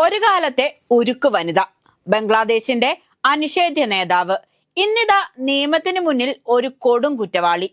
ഒരു കാലത്തെ ഉരുക്ക് വനിത. ബംഗ്ലാദേശിന്റെ അനിഷേധ്യ നേതാവ്. ഇന്നിതാ നിയമത്തിന് മുന്നിൽ ഒരു കൊടും കുറ്റവാളി.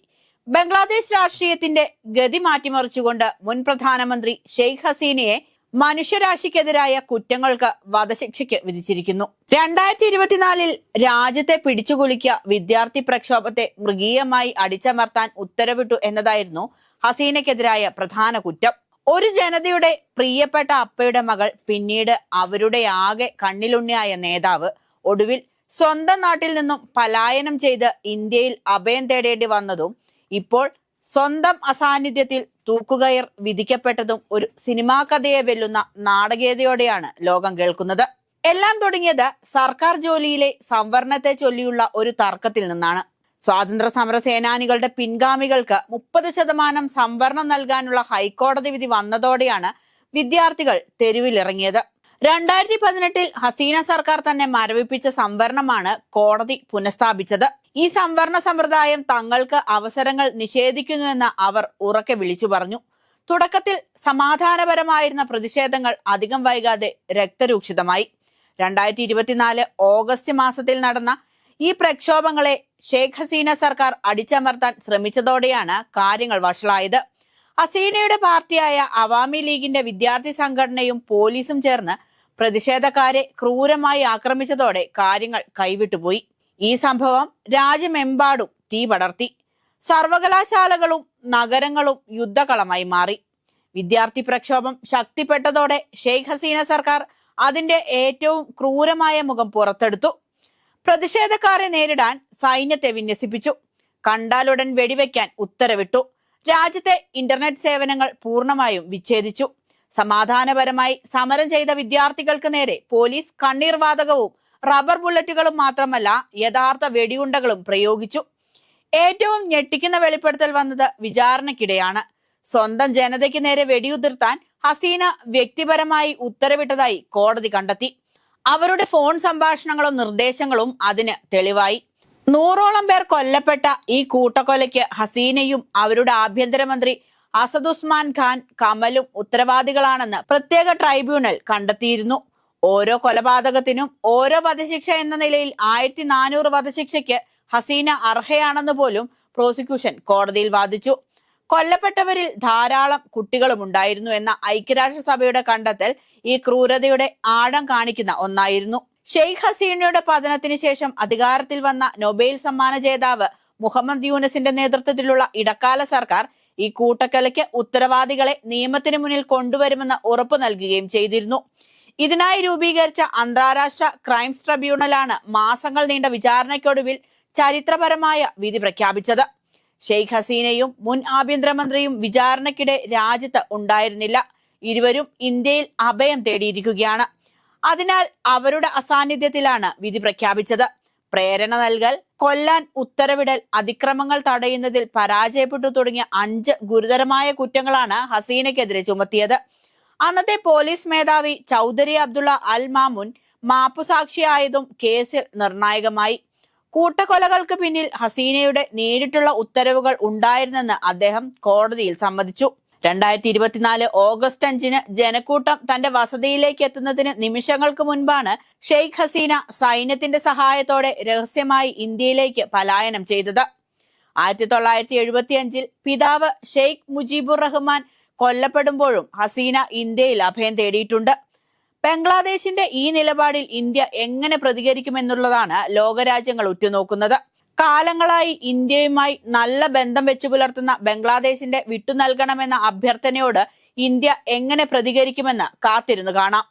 ബംഗ്ലാദേശ് രാഷ്ട്രീയത്തിന്റെ ഗതി മാറ്റിമറിച്ചുകൊണ്ട് മുൻ പ്രധാനമന്ത്രി ഷെയ്ഖ് ഹസീനയെ മനുഷ്യരാശിക്കെതിരായ കുറ്റങ്ങൾക്ക് വധശിക്ഷയ്ക്ക് വിധിച്ചിരിക്കുന്നു. രണ്ടായിരത്തി ഇരുപത്തിനാലിൽ രാജ്യത്തെ പിടിച്ചുകുലുക്കിയ വിദ്യാർത്ഥി പ്രക്ഷോഭത്തെ മൃഗീയമായി അടിച്ചമർത്താൻ ഉത്തരവിട്ടു എന്നതായിരുന്നു ഹസീനയ്ക്കെതിരായ പ്രധാന കുറ്റം. ഒരു ജനതയുടെ പ്രിയപ്പെട്ട അപ്പയുടെ മകൾ പിന്നീട് അവരുടെ ആകെ കണ്ണിലുണ്ണിയായ നേതാവ് ഒടുവിൽ സ്വന്തം നാട്ടിൽ നിന്നും പലായനം ചെയ്ത് ഇന്ത്യയിൽ അഭയം തേടേണ്ടി വന്നതും ഇപ്പോൾ സ്വന്തം അസാന്നിധ്യത്തിൽ തൂക്കുകയർ വിധിക്കപ്പെട്ടതും ഒരു സിനിമാ കഥയെ വെല്ലുന്ന നാടകീയതയോടെയാണ് ലോകം കേൾക്കുന്നത്. എല്ലാം തുടങ്ങിയത് സർക്കാർ ജോലിയിലെ സംവരണത്തെ ചൊല്ലിയുള്ള ഒരു തർക്കത്തിൽ നിന്നാണ്. സ്വാതന്ത്ര്യ സമര സേനാനികളുടെ പിൻഗാമികൾക്ക് മുപ്പത് ശതമാനം സംവരണം നൽകാനുള്ള ഹൈക്കോടതി വിധി വന്നതോടെയാണ് വിദ്യാർത്ഥികൾ തെരുവിലിറങ്ങിയത്. രണ്ടായിരത്തി പതിനെട്ടിൽ ഹസീന സർക്കാർ തന്നെ മരവിപ്പിച്ച സംവരണമാണ് കോടതി പുനഃസ്ഥാപിച്ചത്. ഈ സംവരണ സമ്പ്രദായം തങ്ങൾക്ക് അവസരങ്ങൾ നിഷേധിക്കുന്നുവെന്ന് അവർ ഉറക്കെ വിളിച്ചു പറഞ്ഞു. തുടക്കത്തിൽ സമാധാനപരമായിരുന്ന പ്രതിഷേധങ്ങൾ അധികം വൈകാതെ രക്തരൂക്ഷിതമായി. രണ്ടായിരത്തി ഇരുപത്തിനാല് ഓഗസ്റ്റ് മാസത്തിൽ നടന്ന ഈ പ്രക്ഷോഭങ്ങളെ ഷെയ്ഖ് ഹസീന സർക്കാർ അടിച്ചമർത്താൻ ശ്രമിച്ചതോടെയാണ് കാര്യങ്ങൾ വഷളായത്. ഹസീനയുടെ പാർട്ടിയായ അവാമി ലീഗിന്റെ വിദ്യാർത്ഥി സംഘടനയും പോലീസും ചേർന്ന് പ്രതിഷേധക്കാരെ ക്രൂരമായി ആക്രമിച്ചതോടെ കാര്യങ്ങൾ കൈവിട്ടുപോയി. ഈ സംഭവം രാജ്യമെമ്പാടും തീ പടർത്തി. സർവകലാശാലകളും നഗരങ്ങളും യുദ്ധകളമായി മാറി. വിദ്യാർത്ഥി പ്രക്ഷോഭം ശക്തിപ്പെട്ടതോടെ ഷെയ്ഖ് ഹസീന സർക്കാർ അതിന്റെ ഏറ്റവും ക്രൂരമായ മുഖം പുറത്തെടുത്തു. പ്രതിഷേധക്കാരെ നേരിടാൻ സൈന്യത്തെ വിന്യസിപ്പിച്ചു. കണ്ടാലുടൻ വെടിവെക്കാൻ ഉത്തരവിട്ടു. രാജ്യത്തെ ഇന്റർനെറ്റ് സേവനങ്ങൾ പൂർണമായും വിച്ഛേദിച്ചു. സമാധാനപരമായി സമരം ചെയ്ത വിദ്യാർത്ഥികൾക്ക് നേരെ പോലീസ് കണ്ണീർവാതകവും റബ്ബർ ബുള്ളറ്റുകളും മാത്രമല്ല യഥാർത്ഥ വെടിയുണ്ടകളും പ്രയോഗിച്ചു. ഏറ്റവും ഞെട്ടിക്കുന്ന വെളിപ്പെടുത്തൽ വന്നത് വിചാരണക്കിടെയാണ് സ്വന്തം ജനതയ്ക്ക് നേരെ വെടിയുതിർത്താൻ ഹസീന വ്യക്തിപരമായി ഉത്തരവിട്ടതായി കോടതി കണ്ടെത്തി. അവരുടെ ഫോൺ സംഭാഷണങ്ങളും നിർദ്ദേശങ്ങളും അതിന് തെളിവായി. നൂറോളം പേർ കൊല്ലപ്പെട്ട ഈ കൂട്ടക്കൊലയ്ക്ക് ഹസീനയും അവരുടെ ആഭ്യന്തരമന്ത്രി അസദുസ്മാൻ ഖാൻ കമലും ഉത്തരവാദികളാണെന്ന് പ്രത്യേക ട്രൈബ്യൂണൽ കണ്ടെത്തിയിരുന്നു. ഓരോ കൊലപാതകത്തിനും ഓരോ വധശിക്ഷ എന്ന നിലയിൽ ആയിരത്തി നാനൂറ് വധശിക്ഷയ്ക്ക് ഹസീന അർഹയാണെന്ന് പോലും പ്രോസിക്യൂഷൻ കോടതിയിൽ വാദിച്ചു. കൊല്ലപ്പെട്ടവരിൽ ധാരാളം കുട്ടികളും ഉണ്ടായിരുന്നു എന്ന ഐക്യരാഷ്ട്രസഭയുടെ കണ്ടെത്തൽ ഈ ക്രൂരതയുടെ ആഴം കാണിക്കുന്ന ഒന്നായിരുന്നു. ഷെയ്ഖ് ഹസീനയുടെ പതനത്തിന് ശേഷം അധികാരത്തിൽ വന്ന നൊബേൽ സമ്മാന ജേതാവ് മുഹമ്മദ് യൂനസിന്റെ നേതൃത്വത്തിലുള്ള ഇടക്കാല സർക്കാർ ഈ കൂട്ടക്കൊലയ്ക്ക് ഉത്തരവാദികളെ നിയമത്തിന് മുന്നിൽ കൊണ്ടുവരുമെന്ന് ഉറപ്പു നൽകുകയും ചെയ്തിരുന്നു. ഇതിനായി രൂപീകരിച്ച അന്താരാഷ്ട്ര ക്രൈംസ് ട്രിബ്യൂണലാണ് മാസങ്ങൾ നീണ്ട വിചാരണയ്ക്കൊടുവിൽ ചരിത്രപരമായ വിധി പ്രഖ്യാപിച്ചത്. ഷെയ്ഖ് ഹസീനയും മുൻ ആഭ്യന്തരമന്ത്രിയും വിചാരണയ്ക്കിടെ രാജ്യത്ത് ഉണ്ടായിരുന്നില്ല. ഇരുവരും ഇന്ത്യയിൽ അഭയം തേടിയിരിക്കുകയാണ്. അതിനാൽ അവരുടെ അസാന്നിധ്യത്തിലാണ് വിധി പ്രഖ്യാപിച്ചത്. പ്രേരണ നൽകൽ കൊല്ലാൻ ഉത്തരവിടൽ അതിക്രമങ്ങൾ തടയുന്നതിൽ പരാജയപ്പെട്ടു തുടങ്ങിയ അഞ്ച് ഗുരുതരമായ കുറ്റങ്ങളാണ് ഹസീനയ്ക്കെതിരെ ചുമത്തിയത്. അന്നത്തെ പോലീസ് മേധാവി ചൗധരി അബ്ദുള്ള അൽ മാമുൻ മാപ്പുസാക്ഷിയായതും കേസിൽ നിർണായകമായി. കൂട്ടക്കൊലകൾക്ക് പിന്നിൽ ഹസീനയുടെ നേരിട്ടുള്ള ഉത്തരവുകൾ ഉണ്ടായിരുന്നെന്ന് അദ്ദേഹം കോടതിയിൽ സമ്മതിച്ചു. രണ്ടായിരത്തി ഇരുപത്തിനാല് ഓഗസ്റ്റ് അഞ്ചിന് ജനക്കൂട്ടം തന്റെ വസതിയിലേക്ക് എത്തുന്നതിന് നിമിഷങ്ങൾക്ക് മുൻപാണ് ഷെയ്ഖ് ഹസീന സൈന്യത്തിന്റെ സഹായത്തോടെ രഹസ്യമായി ഇന്ത്യയിലേക്ക് പലായനം ചെയ്തത്. ആയിരത്തി തൊള്ളായിരത്തി എഴുപത്തി അഞ്ചിൽ പിതാവ് ഷെയ്ഖ് മുജീബുർ റഹ്മാൻ കൊല്ലപ്പെടുമ്പോഴും ഹസീന ഇന്ത്യയിൽ അഭയം തേടിയിട്ടുണ്ട്. ബംഗ്ലാദേശിന്റെ ഈ നിലപാടിൽ ഇന്ത്യ എങ്ങനെ പ്രതികരിക്കുമെന്നുള്ളതാണ് ലോകരാജ്യങ്ങൾ ഉറ്റുനോക്കുന്നത്. കാലങ്ങളായി ഇന്ത്യയുമായി നല്ല ബന്ധം വെച്ചു പുലർത്തുന്ന ബംഗ്ലാദേശിന്റെ വിട്ടു നൽകണമെന്ന അഭ്യർത്ഥനയോട് ഇന്ത്യ എങ്ങനെ പ്രതികരിക്കുമെന്ന് കാത്തിരുന്നു കാണാം.